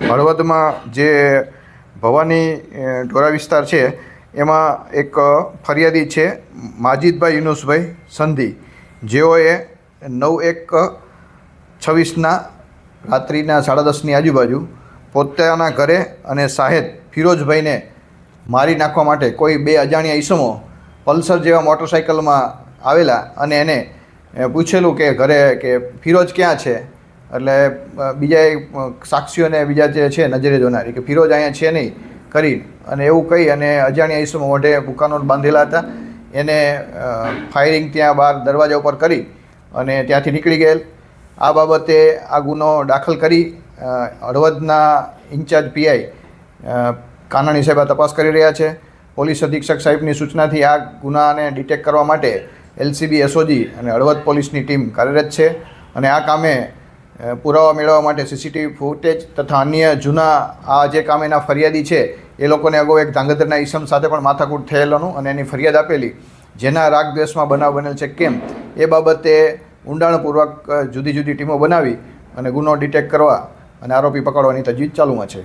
હળવદમાં જે ભવાની ઢોરા વિસ્તાર છે, એમાં એક ફરિયાદી છે, માજીદભાઈ યુનુસભાઈ સંધી. જેઓએ નવ એક છવ્વીસના રાત્રિના સાડા દસની આજુબાજુ પોતાના ઘરે અને સાહેદ ફિરોજભાઈને મારી નાખવા માટે કોઈ બે અજાણ્યા ઈસમો પલ્સર જેવા મોટરસાઇકલમાં આવેલા અને એને પૂછેલું કે ઘરે કે ફિરોજ ક્યાં છે? એટલે બીજા સાક્ષીઓને બીજા જે છે નજરે જોનારી કે ફિરોજ અહીંયા છે નહીં કરી અને એવું કહી અને અજાણ્યા ઈસમો મોઢે બુકાનો બાંધેલા હતા. એને ફાયરિંગ ત્યાં બહાર દરવાજા ઉપર કરી અને ત્યાંથી નીકળી ગયેલ. આ બાબતે આ ગુનો દાખલ કરી હળવદના ઇન્ચાર્જ પીઆઈ કાનાણી સાહેબ તપાસ કરી રહ્યા છે. પોલીસ અધિક્ષક સાહેબની સૂચનાથી આ ગુનાને ડિટેક્ટ કરવા માટે એલસીબી, એસઓજી અને હળવદ પોલીસની ટીમ કાર્યરત છે અને આ કામે પુરાવા મેળવવા માટે સીસીટીવી ફૂટેજ તથા અન્ય જૂના આ જે કામેના ફરિયાદી છે, એ લોકોને અગાઉ એક ધાંગધ્રના ઈસમ સાથે પણ માથાકૂટ થયેલાનું અને એની ફરિયાદ આપેલી. જેના રાગ દ્વેષમાં બનાવ બનેલ છે કેમ? એ બાબતે ઊંડાણપૂર્વક જુદી જુદી ટીમો બનાવી અને ગુનો ડિટેક્ટ કરવા અને આરોપી પકડવાની તજવીજ ચાલુમાં છે.